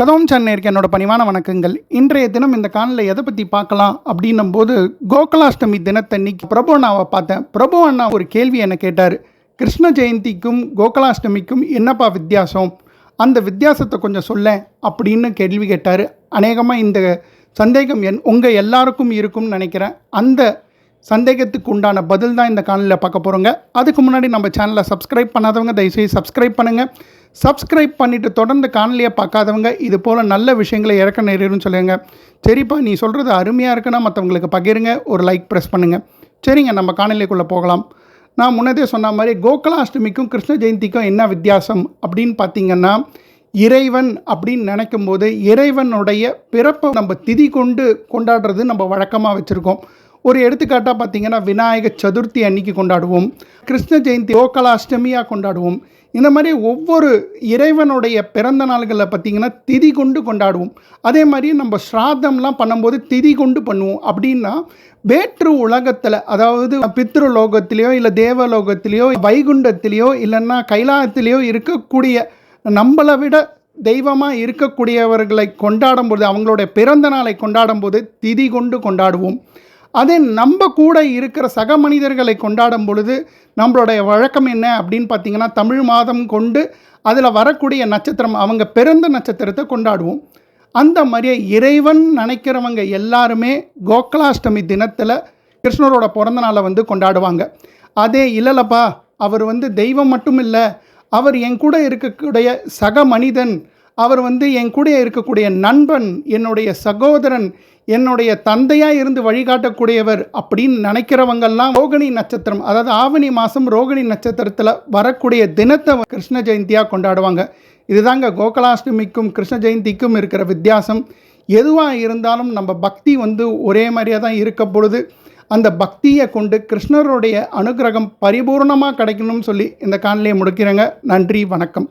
கதவும் சென்னைக்கு என்னோட பணிவான வணக்கங்கள். இன்றைய தினம் இந்த காணலை எதை பற்றி பார்க்கலாம் அப்படின்னும் போது கோகுலாஷ்டமி தினத்தன்னைக்கு பிரபு அண்ணாவை பார்த்தேன். பிரபு அண்ணா ஒரு கேள்வி என்னை கேட்டார். கிருஷ்ண ஜெயந்திக்கும் கோகுலாஷ்டமிக்கும் என்னப்பா வித்தியாசம்? அந்த வித்தியாசத்தை கொஞ்சம் சொல்ல அப்படின்னு கேள்வி கேட்டார். அநேகமாக இந்த சந்தேகம் என் உங்கள் எல்லாருக்கும் இருக்கும்னு நினைக்கிறேன். அந்த சந்தேகத்துக்கு உண்டான பதில் தான் இந்த காணொலியில் பார்க்க போகிறோங்க அதுக்கு முன்னாடி நம்ம சேனலை சப்ஸ்கிரைப் பண்ணாதவங்க தயவுசெய்து சப்ஸ்கிரைப் பண்ணுங்கள் சப்ஸ்கிரைப் பண்ணிவிட்டு தொடர்ந்து காணொலியை பார்க்காதவங்க இது போல் நல்ல விஷயங்களை இறக்க நேரிடும் சொல்லுங்க. சரிப்பா நீ சொல்கிறது அருமையாக இருக்குன்னா மற்றவங்களுக்கு பகிருங்க. ஒரு லைக் ப்ரெஸ் பண்ணுங்கள் சரிங்க நம்ம காணொலிக்குள்ளே போகலாம். நான் முன்னதே சொன்ன மாதிரி கோகுலாஷ்டமிக்கும் கிருஷ்ண ஜெயந்திக்கும் என்ன வித்தியாசம் அப்படின்னு பார்த்தீங்கன்னா இறைவன் அப்படின்னு நினைக்கும் போது இறைவனுடைய பிறப்பை நம்ம திதி கொண்டு கொண்டாடுறது நம்ம வழக்கமாக வச்சுருக்கோம். ஒரு எடுத்துக்காட்டாக பார்த்தீங்கன்னா விநாயக சதுர்த்தி அன்னைக்கு கொண்டாடுவோம். கிருஷ்ண ஜெயந்தி ஓகலாஷ்டமியாக கொண்டாடுவோம். இந்த மாதிரி ஒவ்வொரு இறைவனுடைய பிறந்த நாள்களில் பார்த்திங்கன்னா திதி கொண்டு கொண்டாடுவோம். அதே மாதிரி நம்ம ஸ்ராத்தம்லாம் பண்ணும்போது திதி கொண்டு பண்ணுவோம். அப்படின்னா வேற்று உலகத்தில் அதாவது பித்ருலோகத்திலேயோ இல்லை தேவலோகத்திலேயோ வைகுண்டத்திலேயோ இல்லைன்னா கைலாயத்திலேயோ இருக்கக்கூடிய நம்மளை விட தெய்வமாக இருக்கக்கூடியவர்களை கொண்டாடும்போது அவங்களுடைய பிறந்த நாளை கொண்டாடும்போது திதி கொண்டு கொண்டாடுவோம். அதே நம்ம கூட இருக்கிற சக மனிதர்களை கொண்டாடும் பொழுது நம்மளுடைய வழக்கம் என்ன அப்படின்னு பார்த்திங்கன்னா தமிழ் மாதம் கொண்டு அதில் வரக்கூடிய நட்சத்திரம் அவங்க பிறந்த நட்சத்திரத்தை கொண்டாடுவோம். அந்த மாதிரியே இறைவன் நினைக்கிறவங்க எல்லாருமே கோகுலாஷ்டமி தினத்தில் கிருஷ்ணரோட பிறந்த நாளை வந்து கொண்டாடுவாங்க. அதே இல்லைல்லப்பா அவர் வந்து தெய்வம் மட்டும் இல்லை அவர் என் கூட இருக்கக்கூடிய சக மனிதன் அவர் வந்து என் கூட இருக்கக்கூடிய நண்பன் என்னுடைய சகோதரன் என்னுடைய தந்தையாக இருந்து வழிகாட்டக்கூடியவர் அப்படின்னு நினைக்கிறவங்கெல்லாம் ரோகிணி நட்சத்திரம் அதாவது ஆவணி மாதம் ரோகிணி நட்சத்திரத்தில் வரக்கூடிய தினத்தை கிருஷ்ண ஜெயந்தியாக கொண்டாடுவாங்க. இதுதாங்க கோகுலாஷ்டமிக்கும் கிருஷ்ண ஜெயந்திக்கும் இருக்கிற வித்தியாசம். எதுவாக இருந்தாலும் நம்ம பக்தி வந்து ஒரே மாதிரியாக தான் இருக்க பொழுது அந்த பக்தியை கொண்டு கிருஷ்ணருடைய அனுகிரகம் பரிபூர்ணமாக கிடைக்கணும்னு சொல்லி இந்த காணொலியை முடிக்கிறேங்க. நன்றி வணக்கம்.